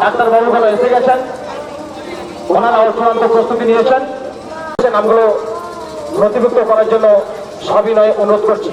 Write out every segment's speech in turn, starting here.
Doctor বাবুগুলো এসে গেছেন। ওনারাও চূড়ান্ত প্রস্তুতি নিয়েছেন। নামগুলো নথিভুক্ত করার জন্য সবিনয় অনুরোধ করছি।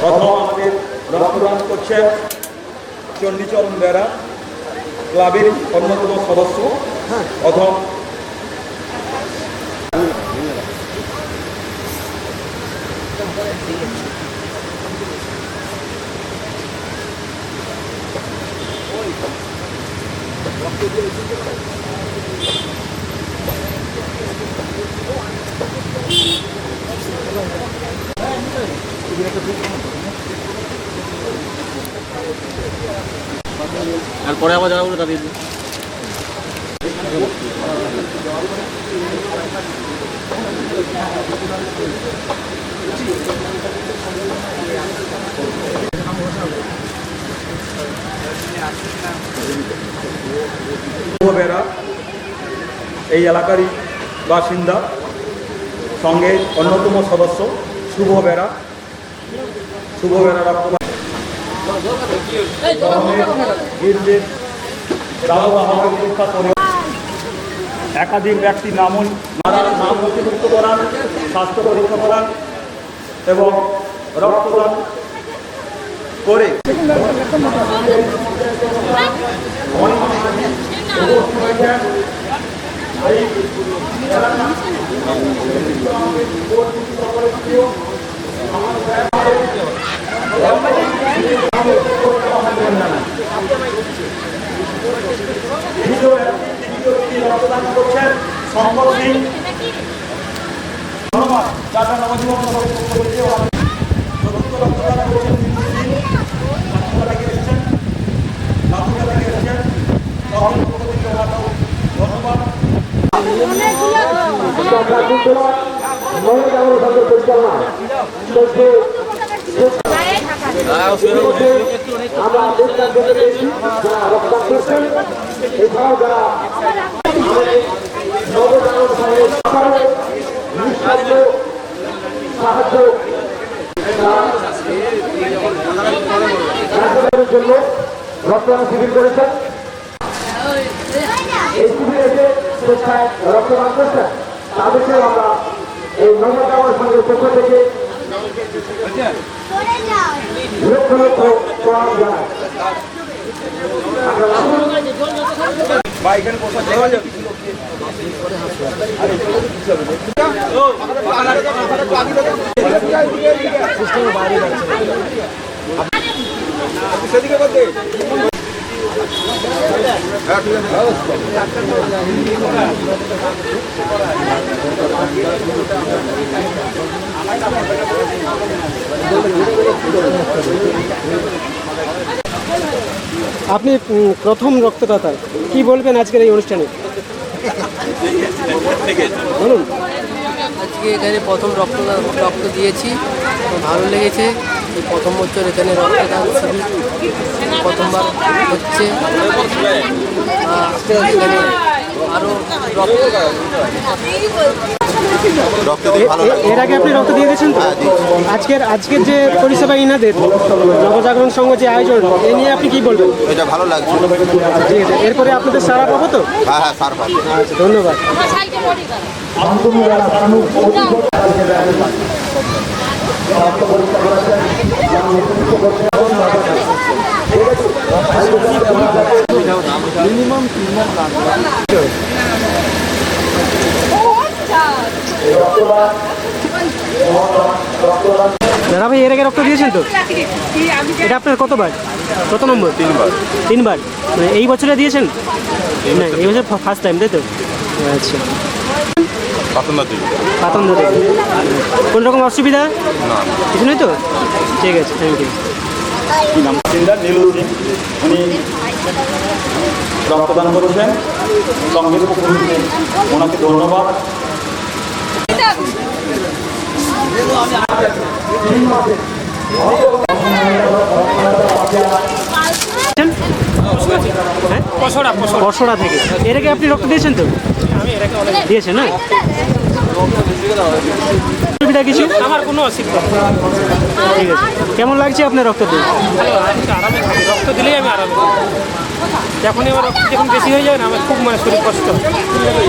প্রথম আমাদের রক্তদান করছেন চণ্ডীচরণ বেড়া ক্লাবের অন্যতম সদস্য। প্রথম আর পরে আবার যারা বলে বেড়া এই এলাকারই বাসিন্দা, সঙ্গে অন্যতম সদস্য শুভ বেড়া শুভ বেড়া রক্তদান বীরদের দাদবাহাকে পরীক্ষা করে একাধিক ব্যক্তি নাম নাম নথিভুক্ত করান স্বাস্থ্য পরীক্ষা করান এবং রক্তদান করে ব্যক্তি তৃতীয় ব্যক্তি রক্তদান করছেন সম্পদ সিং ধন্যবাদ টাটা নবজীবন নগরের পক্ষ থেকে চতুর্থ রক্তদান করছেন বিপুল সিং লাতুকা থেকে এসেছেন লাতুকা থেকে এসেছেন তখন পক্ষ থেকে ওনাকেও ধন্যবাদ আমরা দেখলাম দেখে পেয়েছি যারা রক্তদান করছেন এছাড়াও যারা নবজাগরণ সংঘের সকালে নিঃশব্দ সাহায্য জন্য রক্তদান শিবির করেছেন এই শিবিরে এসে স্বেচ্ছায় রক্তদান করছেন তাদেরকেও আমরা এই নবজাগরণ সংঘের পক্ষ থেকে লক্ষ লক্ষ প্রণাম জানাই বা এখানে বসা যাবে সেদিকে করতে আপনি প্রথম রক্তদাতা। কি বলবেন আজকের এই অনুষ্ঠানে? বলুন। আজকে এখানে প্রথম রক্ত রক্ত দিয়েছি। ভালো লেগেছে। এই প্রথম বছর এখানে রক্তদান শিবির প্রথমবার হচ্ছে। এখানে আরও রক্ত এর আগে আপনি রক্ত দিয়ে গেছেন তো? হ্যাঁ, আজকের আজকের যে পরিষেবা ইনাদের নবজাগরণ সংঘ যে আয়োজন এ নিয়ে আপনি কি বলবেন? এটা ভালো লাগছে। ঠিক আছে এরপরে আপনাদের সারা পাবো তো? হ্যাঁ হ্যাঁ সার পাবে। আচ্ছা ধন্যবাদ দাদা ভাই এর আগে রক্ত দিয়েছেন তো? এটা আপনার কতবার কত নম্বর? তিনবার। তিনবার। মানে এই বছরে দিয়েছেন? না এই বছর ফার্স্ট টাইম তাই তো? আচ্ছা। পাতন ধরে কোন রকম অসুবিধা কিছু নেই তো? ঠিক আছে থ্যাংক ইউ নীলু সিং উনি রক্তদান করেছেন। সংগীত ওনাকে ধন্যবাদ। হ্যাঁ পশোড়া থেকে। এর আগে আপনি রক্ত দিয়েছেন তো? দিয়েছেন না? অসুবিধা কিছু? আমার কোনো অসুবিধা ঠিক আছে। কেমন লাগছে আপনার রক্ত দিয়ে? আরামে রক্ত দিলেই আমি আরামে থাকি। যখনই আমার রক্ত যখন বেশি হয়ে যায় না আমার খুব মানে শরীর কষ্ট। হয়।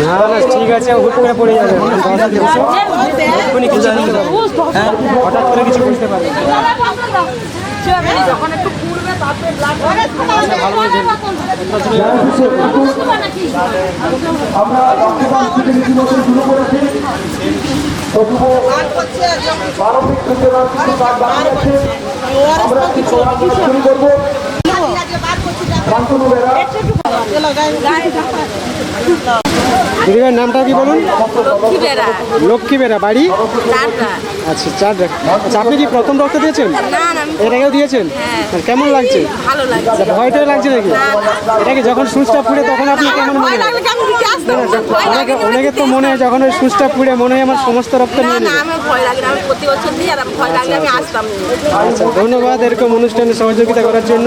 না না ঠিক আছে হুট করে পড়ে যাবে। বলতে পারবে হ্যাঁ হঠাৎ করে কিছু বুঝতে পারবে যখন একটু আমরা রক্তদান শিবির দিবসে শুরু করেছি মানবিক সূচনার কিছু কাজ বাকি আছে আমরা কিছু শুরু করব শান্তনু বেরা দিদিভাইয়ের নামটা কি বলুন? লক্ষ্মী বেড়া? বাড়ি আচ্ছা চার আচ্ছা আপনি কি প্রথম রক্ত দিয়েছেন? এর আগেও দিয়েছেন? হ্যাঁ। কেমন লাগছে? আচ্ছা, ভয়টাই লাগছে নাকি? এটাকে যখন সুচটা পুড়ে তখন আপনি কেমন মনে হয়? অনেকে অনেকে তো মনে হয় যখন ওই সুচটা পুড়ে মনে হয় আমার সমস্ত রক্ত নিয়ে আসতাম না। আচ্ছা ধন্যবাদ এরকম অনুষ্ঠানে সহযোগিতা করার জন্য।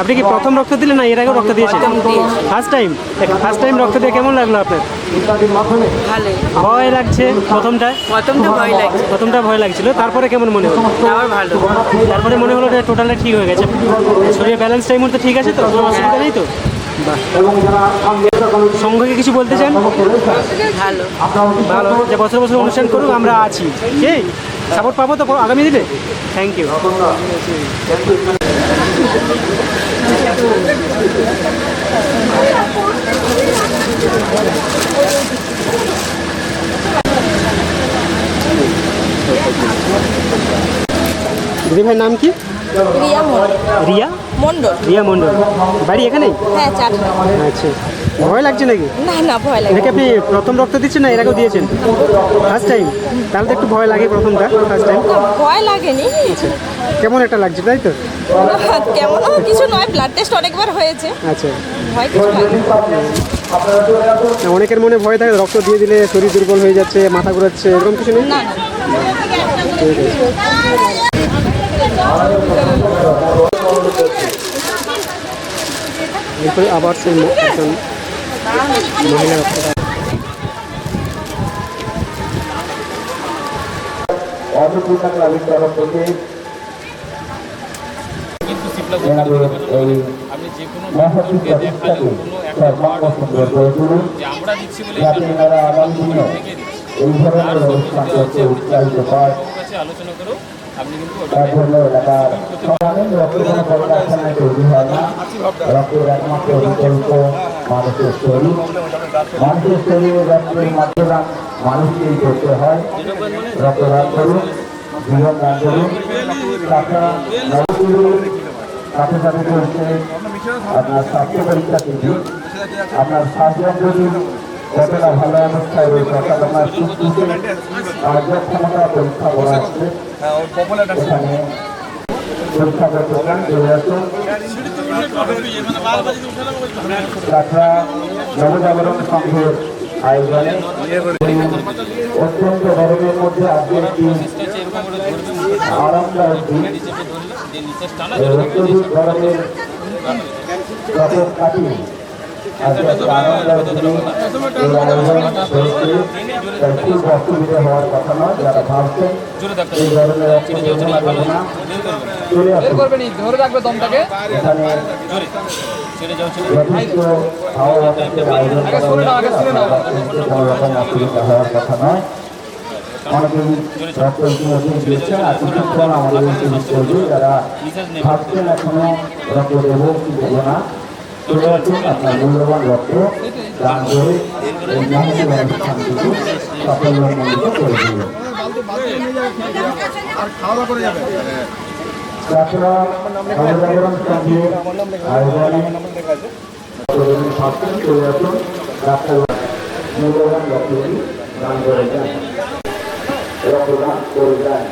আপনি কি প্রথম রক্ত দিলেন না এর আগেও রক্ত দিয়েছেন? ফার্স্ট টাইম ফার্স্ট টাইম রক্ত দিয়ে কেমন লাগল আপনার? ভয় লাগছে প্রথমটা? প্রথমটা ভয় লাগছে। প্রথমটা ভয় লাগছিল। তারপরে কেমন মনে হলো? আবার ভালো। তারপরে মনে হলো টোটালটা ঠিক হয়ে গেছে। শরীরের ব্যালেন্স টাইম তো ঠিক আছে তো? কোনো অসুবিধা নেই তো? সংঘকে কিছু বলতে চান? ভালো। ভালো। যে বছর বছর অনুষ্ঠান করুক আমরা আছি। ঠিক সাপোর্ট পাবো তো আগামী দিনে? থ্যাংক ইউ দিদি ভাইয়ের নাম কি? রিয়া মন্ডল রিয়া? মন্ডল রিয়া মণ্ডল। বাড়ি এখানেই? হ্যাঁ আচ্ছা। ভয় লাগছে নাকি? না না ভয় লাগে এটাকে আপনি প্রথম রক্ত দিচ্ছেন না? এর আগেও দিয়েছেন। ফার্স্ট টাইম তাহলে তো একটু ভয় লাগে প্রথমটা ফার্স্ট টাইম ভয় লাগেনি। কেমন একটা লাগছে তাই তো? কেমন কিছু নয় ব্লাড টেস্ট অনেকবার হয়েছে। আচ্ছা। ভয় কিছু লাগে অনেকের মনে ভয় থাকে রক্ত দিয়ে দিলে শরীর দুর্বল হয়ে যাচ্ছে মাথা ঘোরাচ্ছে এরকম কিছু নেই? না না। ঠিক আছে এরপরে আবার সেই একজন মহিলা রক্তদান অন্নপূর্ণা ক্লাবের তরফ থেকে এনাদের এই করে ধরনের অনুষ্ঠান করতে উৎসাহিত পায় তার জন্য এলাকার সমাজের রক্তদান কলকারখানায় তৈরি হয় না রক্তের একমাত্র বিকল্প মানুষের শরীর। মানুষের শরীরে রক্তের মাত্রা মানুষকেই করতে হয়। রক্তদান করুন জীবন দান করুন। তাছাড়া সাথে সাথে চলছে আপনার স্বাস্থ্য পরীক্ষা কিন্তু আপনার স্বাস্থ্য যদি কতটা ভালো অবস্থায় রয়েছে অর্থাৎ আপনার সুস্থ কার্যক্ষমতা পরীক্ষা করা হচ্ছে। এখানে পরীক্ষা করতে চলে আসুন। তাছাড়া নবজাগরণ সংঘের আয়োজনে অত্যন্ত গরমের মধ্যে আজকে আরামদায়ক অত্যধিক গরমের কাটিয়ে আজকে একটা আরামদায়ক দিনে এই আয়োজন হয়েছে তাই খুব অসুবিধা হওয়ার কথা নয় যারা ভাবছেন এই ধরনের একটা যোজনা যোজনা চলে আসুন। ধরে রাখবে দমটাকে। এখানে যথেষ্ট খাওয়া বাতাসের আয়োজন করা হয়েছে আপনাদের কোনো রকম অসুবিধা হওয়ার কথা নয়। অনেকেই রক্ত ইতিমধ্যে দিয়েছেন আর কিছুক্ষণ আমাদের যারা ভাবছেন এখনও রক্ত দেবো কি দেবো না। চলে আসুন আপনার মূল্যবান রক্ত দান করে এই মহৎ অনুষ্ঠানটুকু সাফল্যমণ্ডিত করে যান রক্তদান করে যান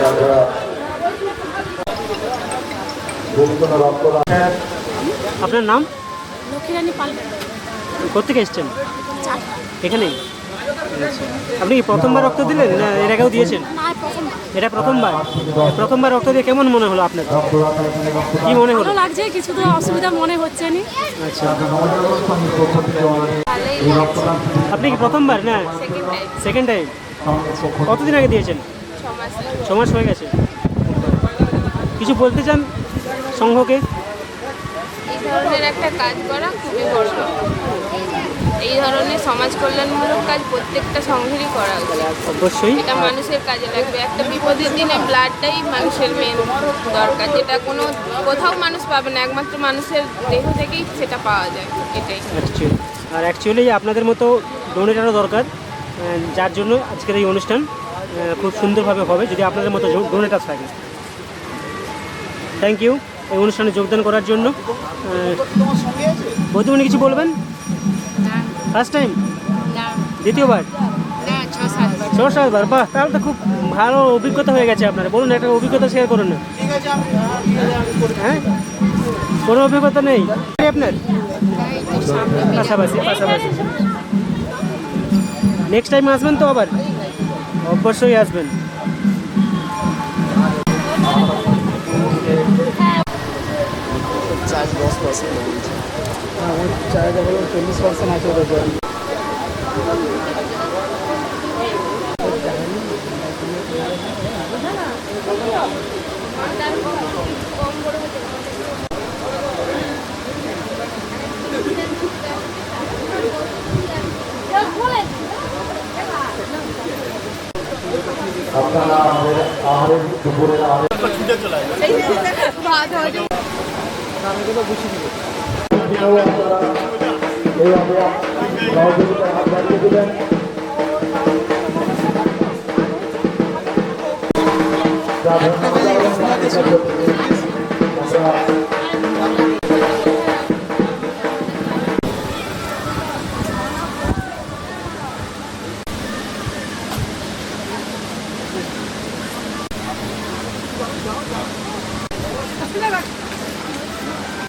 তাছাড়া বিভিন্ন রক্তদান আপনার নাম? লক্ষ্মীরানী পাল। কোথেকে এসছেন? এখানেই। আপনি কি প্রথমবার রক্ত দিলেন না এর আগেও দিয়েছেন? এটা প্রথমবার। প্রথমবার রক্ত দিয়ে কেমন মনে হলো আপনার? কি মনে হলো? লাগছে কিছু তো অসুবিধা মনে হচ্ছে না। আচ্ছা। আপনি কি প্রথমবার না? সেকেন্ড টাইম কতদিন আগে দিয়েছেন? ছ মাস হয়ে গেছে। কিছু বলতে চান? সংঘকে? এই ধরনের একটা কাজ করা খুবই বড় এই ধরনের সমাজ কল্যাণমূলক কাজ প্রত্যেকটা সংঘেরই করা উচিত। অবশ্যই। এটা মানুষের কাজে লাগবে। একটা বিপদের দিনে ব্লাডটাই মানুষের মেন দরকার। যেটা কোনো কোথাও মানুষ পাবে না একমাত্র মানুষের দেহ থেকেই সেটা পাওয়া যায়। এটাই। আর অ্যাকচুয়ালি আপনাদের মতো ডোনেটারও দরকার। যার জন্য আজকের এই অনুষ্ঠান খুব সুন্দরভাবে হবে। যদি আপনাদের মতো ডোনেটার থাকে থ্যাংক ইউ এই অনুষ্ঠানে যোগদান করার জন্য বৌদিমণি কিছু বলবেন? ফার্স্ট টাইম দ্বিতীয়বার? ছ সাতবার বাহ তাহলে তো খুব ভালো অভিজ্ঞতা হয়ে গেছে আপনার। বলুন একটা অভিজ্ঞতা শেয়ার করুন না। হ্যাঁ কোনো অভিজ্ঞতা নেই? আপনার? পাশাপাশি পাশাপাশি। নেক্সট টাইম আসবেন তো আবার? অবশ্যই আসবেন। আমাদের আহারের দুপুরের আহারের দিনেও আপনারা হাত বাড়িয়ে দেবেন যা ধন্যবাদ আমরা বক্তব্য ধরনের যে